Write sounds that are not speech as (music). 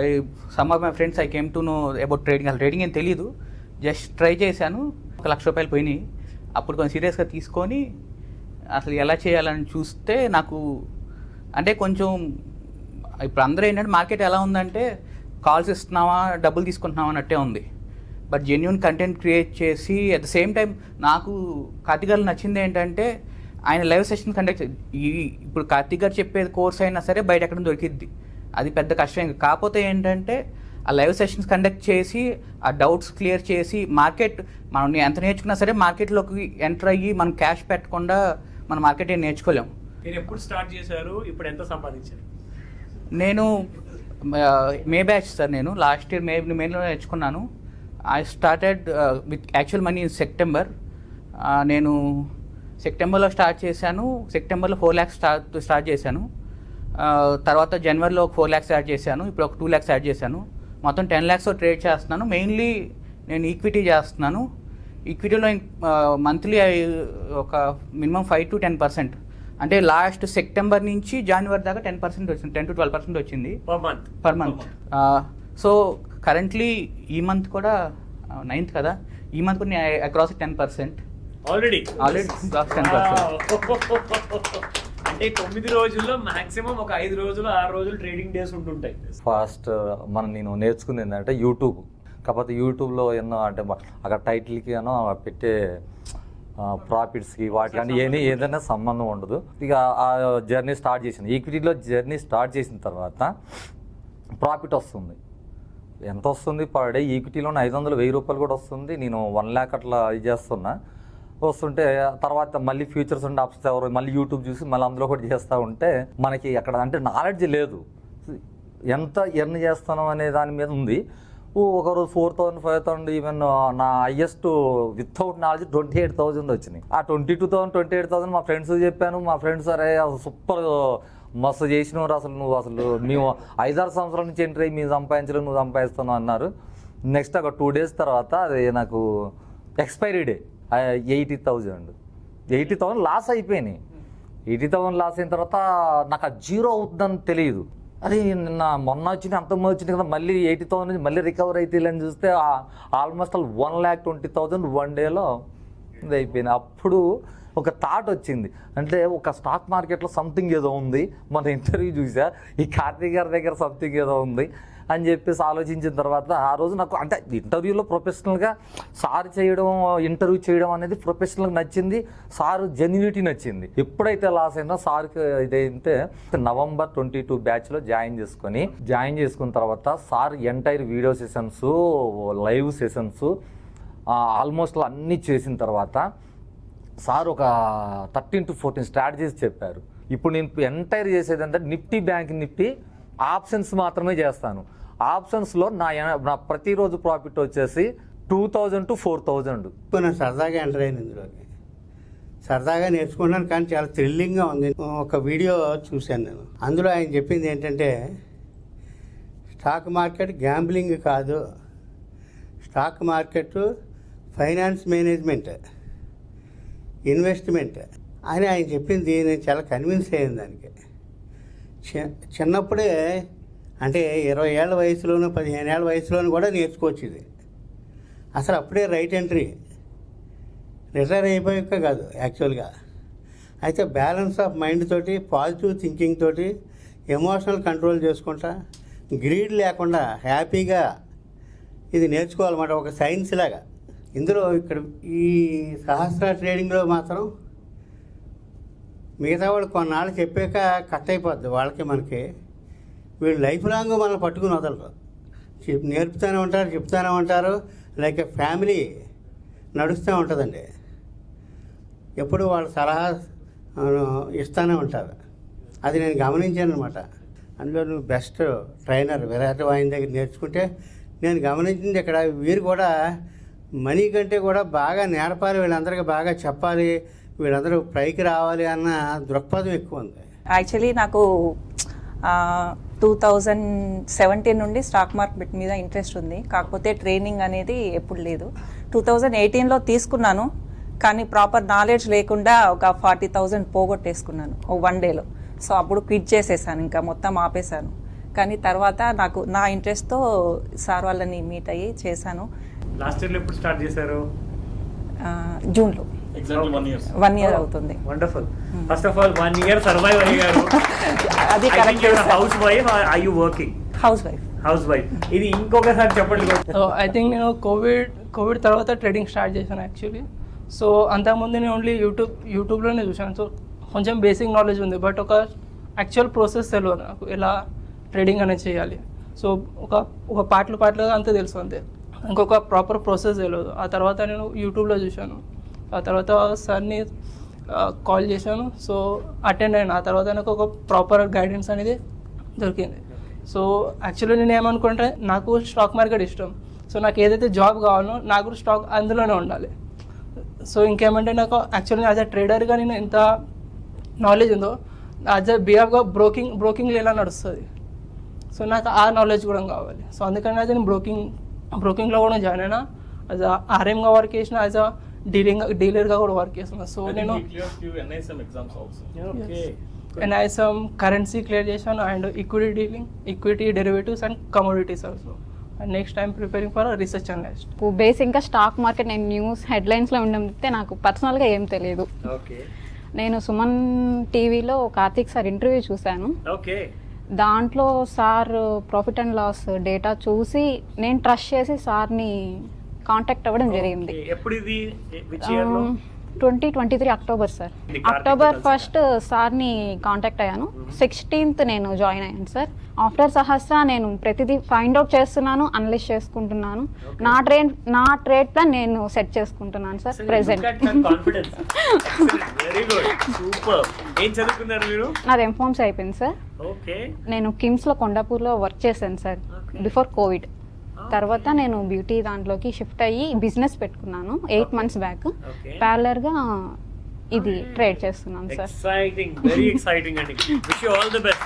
By some of my friends I came to know about trading. అసలు trading ఏం తెలియదు just try చేశాను. ఒక లక్ష రూపాయలు పోయినాయి. అప్పుడు కొంచెం సీరియస్గా తీసుకొని అసలు ఎలా చేయాలని చూస్తే నాకు అంటే కొంచెం ఇప్పుడు అందరూ ఏంటంటే మార్కెట్ ఎలా ఉందంటే కాల్స్ ఇస్తున్నావా డబ్బులు తీసుకుంటున్నావా అన్నట్టే ఉంది. బట్ జెన్యున్ కంటెంట్ క్రియేట్ చేసి అట్ ద సేమ్ టైం నాకు కార్తిక్ గారు నచ్చింది ఏంటంటే ఆయన లైవ్ సెషన్ కండక్ట్ ఈ ఇప్పుడు కార్తిక్ గారు చెప్పే కోర్స్ అయినా సరే బయట ఎక్కడ దొరికిద్ది. అది పెద్ద కష్టం. కాకపోతే ఏంటంటే ఆ లైవ్ సెషన్స్ కండక్ట్ చేసి ఆ డౌట్స్ క్లియర్ చేసి మార్కెట్ మనం ఎంత నేర్చుకున్నా సరే మార్కెట్లోకి ఎంటర్ అయ్యి మనం క్యాష్ పెట్టకుండా మన మార్కెట్ ఏం నేర్చుకోలేం. మీరు ఎప్పుడు స్టార్ట్ చేశారు? ఇప్పుడు ఎంత సంపాదించారు? నేను మే బ్యాచ్ సార్ నేను. లాస్ట్ ఇయర్ మే మేలో నేర్చుకున్నాను. I started with actual money in September. నేను సెప్టెంబర్లో స్టార్ట్ చేశాను. సెప్టెంబర్లో ఫోర్ ల్యాక్స్ స్టార్ట్ స్టార్ట్ చేశాను. తర్వాత జనవరిలో ఒక ఫోర్ ల్యాక్స్ యాడ్ చేశాను ఇప్పుడు ఒక టూ ల్యాక్స్ యాడ్ చేశాను. మొత్తం టెన్ ల్యాక్స్ ట్రేడ్ చేస్తున్నాను. మెయిన్లీ నేను ఈక్విటీ చేస్తున్నాను. ఈక్విటీలో మంత్లీ ఒక minimum five to ten percent. అంటే లాస్ట్ సెప్టెంబర్ నుంచి జనవరి దాకా టెన్ పర్సెంట్ వచ్చింది టెన్ టు ట్వెల్వ్ పర్సెంట్ వచ్చింది. Per month per month so currently ఈ మంత్ కూడా నైన్త్ కదా ఈ మంత్ కూడా across ten percent. Already Already. Crossed 10%. (laughs) అంటే తొమ్మిది రోజుల్లో మాక్సిమం ఒక ఐదు రోజులు ఆరు రోజులు ట్రేడింగ్ డేస్ ఉంటుంటాయి. ఫస్ట్ మనం నేను నేర్చుకుంది ఏంటంటే యూట్యూబ్. కాకపోతే యూట్యూబ్లో ఎన్నో అంటే అక్కడ టైటిల్కి ఏమో పెట్టే ప్రాఫిట్స్కి వాటికి అంటే ఏది ఏదైనా సంబంధం ఉండదు. ఇక ఆ జర్నీ స్టార్ట్ చేసింది. ఈక్విటీలో జర్నీ స్టార్ట్ చేసిన తర్వాత ప్రాఫిట్ వస్తుంది. ఎంత వస్తుంది? పర్ డే ఈక్విటీలో ఐదు వందలు వెయ్యి రూపాయలు కూడా వస్తుంది. నేను వన్ ల్యాక్ అట్లా ఇది చేస్తున్నా. వస్తుంటే తర్వాత మళ్ళీ ఫ్యూచర్స్ ఉండే ఆప్షన్స్ ఎవరు మళ్ళీ యూట్యూబ్ చూసి మళ్ళీ అందులో కూడా చేస్తూ ఉంటే మనకి అక్కడ అంటే నాలెడ్జ్ లేదు. ఎంత ఎర్న్ చేస్తున్నాం అనే దాని మీద ఉంది. ఒకరోజు four thousand five thousand even నా highest without knowledge twenty eight thousand వచ్చినాయి. ఆ twenty two thousand twenty eight thousand మా ఫ్రెండ్స్ చెప్పాను. మా ఫ్రెండ్స్ అరే సూపర్ మస్తు చేసినవారు అసలు నువ్వు అసలు మేము ఐదారు సంవత్సరాల నుంచి ఎంట్రీ అయ్యి మేము సంపాదించలేదు నువ్వు సంపాదిస్తున్నావు అన్నారు. నెక్స్ట్ ఒక టూ డేస్ తర్వాత అది నాకు expiry day. Eighty thousand. Eighty thousand loss అయిపోయినాయి. ఎయిటీ థౌసండ్ లాస్ అయిన తర్వాత నాకు ఆ జీరో అవుతుందని తెలియదు. అది నిన్న మొన్న వచ్చింది అంత ముందు వచ్చింది కదా మళ్ళీ ఎయిటీ థౌసండ్ నుంచి మళ్ళీ రికవర్ అయితే అని చూస్తే almost all one lakh twenty thousand one డేలో ఇది అయిపోయింది. అప్పుడు ఒక థాట్ వచ్చింది. అంటే ఒక స్టాక్ మార్కెట్లో సంథింగ్ ఏదో ఉంది. మన ఇంటర్వ్యూ చూసా. ఈ కార్తీక్ గారి దగ్గర సంథింగ్ ఏదో ఉంది. అని చెప్పేసి ఆలోచించిన తర్వాత ఆ రోజు నాకు అంటే ఇంటర్వ్యూలో ప్రొఫెషనల్గా సార్ చేయడం ఇంటర్వ్యూ చేయడం అనేది ప్రొఫెషనల్గా నచ్చింది. సార్ జెన్యునిటీ నచ్చింది. ఎప్పుడైతే లాస్ అయినా సార్కి ఇదైతే నవంబర్ ట్వంటీ టూ బ్యాచ్లో జాయిన్ చేసుకొని జాయిన్ చేసుకున్న తర్వాత sir entire video sessions live sessions almost అన్నీ చేసిన తర్వాత సార్ ఒక థర్టీన్ టు ఫోర్టీన్ స్ట్రాటజీస్ చెప్పారు. ఇప్పుడు నేను ఎంటైర్ చేసేది అంటే నిఫ్టీ బ్యాంక్ నిఫ్టీ ఆప్షన్స్ మాత్రమే చేస్తాను. ఆప్షన్స్లో నా నా ప్రతిరోజు ప్రాఫిట్ వచ్చేసి two thousand to four thousand. నేను సరదాగా ఎంటర్ అయింది ఇందులోకి. సరదాగా నేర్చుకున్నాను కానీ చాలా థ్రిల్లింగ్గా ఉంది. ఒక వీడియో చూశాను నేను. అందులో ఆయన చెప్పింది ఏంటంటే స్టాక్ మార్కెట్ గ్యాంబ్లింగ్ కాదు. Stock market finance management investment అని ఆయన చెప్పింది. నేను చాలా కన్విన్స్ అయ్యాను దానికి. చి- చిన్నప్పుడే అంటే ఇరవై ఏళ్ళ వయసులోను పదిహేను ఏళ్ళ వయసులోను కూడా నేర్చుకోవచ్చు ఇది. అసలు అప్పుడే రైట్ ఎంట్రీ. రిటైర్ అయిపోయాక కాదు యాక్చువల్గా. అయితే బ్యాలెన్స్ ఆఫ్ మైండ్ తోటి పాజిటివ్ థింకింగ్ తోటి ఎమోషనల్ కంట్రోల్ చేసుకుంటా గ్రీడ్ లేకుండా హ్యాపీగా ఇది నేర్చుకోవాలన్నమాట ఒక సైన్స్ లాగా. ఇందులో ఇక్కడ ఈ సహస్ర ట్రేడింగ్లో మాత్రం మిగతా వాళ్ళు కొన్నాళ్ళు చెప్పాక కట్ అయిపోద్ది వాళ్ళకి మనకి. వీళ్ళు లైఫ్ లాంగ్ మనల్ని పట్టుకుని వదలరు. చెప్ నేర్పుతూనే ఉంటారు చెప్తూనే ఉంటారు లైక్ ఫ్యామిలీ నడుస్తూ ఉంటుందండి. ఎప్పుడు వాళ్ళ సలహా ఇస్తూనే ఉంటారు. అది నేను గమనించాను అనమాట అందులో నువ్వు బెస్ట్ ట్రైనర్ విరాట్ వాయిన్ దగ్గర నేర్చుకుంటే నేను గమనించింది ఇక్కడ వీరు కూడా మనీ కంటే కూడా బాగా నేర్పాలి వీళ్ళందరికీ బాగా చెప్పాలి వీళ్ళందరూ పైకి రావాలి అన్న దృక్పథం ఎక్కువ ఉంది. యాక్చువల్లీ నాకు టూ థౌజండ్ సెవెంటీన్ నుండి స్టాక్ మార్కెట్ మీద ఇంట్రెస్ట్ ఉంది. కాకపోతే ట్రైనింగ్ అనేది ఎప్పుడు లేదు. టూ థౌజండ్ ఎయిటీన్లో తీసుకున్నాను. కానీ ప్రాపర్ నాలెడ్జ్ లేకుండా ఒక ఫార్టీ థౌజండ్ పోగొట్టేసుకున్నాను. ఓ వన్ డేలో సో అప్పుడు క్విట్ చేసేసాను. ఇంకా మొత్తం ఆపేశాను. కానీ తర్వాత నాకు నా ఇంట్రెస్ట్తో సార్ వాళ్ళని మీట్ అయ్యి చేశాను. లాస్ట్ ఇయర్ ఎప్పుడు స్టార్ట్ చేశారు? జూన్లో. వన్ ఇయర్ అవుతుంది. Wonderful first of all one year survive అయ్యారు అది. House wife I you working house wife house wife ఇది ఇంకొకసారి చెప్పండి సో ఐ థింక్ నేను కోవిడ్ కోవిడ్ తర్వాత ట్రేడింగ్ స్టార్ట్ చేశాను యాక్చువల్లీ సో అంతకుముందు నేను ఓన్లీ యూట్యూబ్ యూట్యూబ్లోనే చూశాను. సో కొంచెం బేసిక్ నాలెడ్జ్ ఉంది. బట్ ఒక యాక్చువల్ ప్రాసెస్ తెలియదు నాకు ఎలా ట్రేడింగ్ అనేది చేయాలి. సో ఒక ఒక పాటలు పాటలుగా అంతే తెలుసు అంతే. ఇంకొక ప్రాపర్ ప్రాసెస్ తెలియదు ఆ తర్వాత నేను యూట్యూబ్లో చూశాను. ఆ తర్వాత సార్ని కాల్ చేశాను. సో అటెండ్ అయిన ఆ తర్వాత నాకు ఒక ప్రాపర్ గైడెన్స్ అనేది దొరికింది. సో యాక్చువల్లీ నేను ఏమనుకుంటే నాకు స్టాక్ మార్కెట్ ఇష్టం. సో నాకు ఏదైతే జాబ్ కావాలో నాకు స్టాక్ అందులోనే ఉండాలి. సో ఇంకేమంటే నాకు యాక్చువల్లీ యాజ్ అ ట్రేడర్గా నేను ఎంత నాలెడ్జ్ ఉందో యాజ్ అ బిహాఫ్గా బ్రోకింగ్ బ్రోకింగ్ ఎలా నడుస్తుంది. సో నాకు ఆ నాలెడ్జ్ కూడా కావాలి. సో అందుకని అయితే నేను బ్రోకింగ్ బ్రోకింగ్లో కూడా జాయిన్ అయినా యాజ్ ఆర్ఎంగా వర్క్ చేసిన యాజ్ అ డీలింగ్ డీలర్గా కూడా వర్క్ చేసిన సో నేను ఎన్ఐఎస్ఎం కరెన్సీ క్లియర్ చేశాను and equity dealing equity derivatives and commodities also and next time preparing for research analyst బేసిక్గా స్టాక్ మార్కెట్ నేను న్యూస్ హెడ్లైన్స్లో ఉండడం నాకు పర్సనల్గా ఏం తెలియదు. ఓకే నేను సుమన్ టీవీలో కార్తీక్ సార్ ఇంటర్వ్యూ చూశాను. ఓకే దాంట్లో sir profit and loss data చూసి నేను ట్రస్ట్ చేసి సార్ని కాంటాక్ట్ అవ్వడం జరిగింది. ఎప్పుడు ఇది లో? Twenty twenty three October sir. October first సార్ని కాంటాక్ట్ అయ్యాను. సిక్స్టీన్త్ నేను జాయిన్ అయ్యాను సార్. ఆఫ్టర్ సహస్ర నేను ప్రతిదీ ఫైండ్ అవుట్ చేస్తున్నాను అనలైజ్ చేసుకుంటున్నాను. నా ట్రేడ్ నా ట్రేడ్ ప్లాన్ నేను సెట్ చేసుకుంటున్నాను సార్ ప్రెసెంట్ నాది ఎంఫార్మ్స్ అయిపోయింది సార్. నేను కిమ్స్లో కొండాపూర్లో వర్క్ చేశాను సార్ బిఫోర్ కోవిడ్. తర్వాత నేను బ్యూటీ దాంట్లోకి షిఫ్ట్ అయ్యి బిజినెస్ పెట్టుకున్నాను ఎయిట్ మంత్స్ బ్యాక్. ప్యారలర్గా ఇది ట్రేడ్ చేస్తున్నాను సార్ ఎక్సైటింగ్ వెరీ ఎక్సైటింగ్ అండి wish you all the best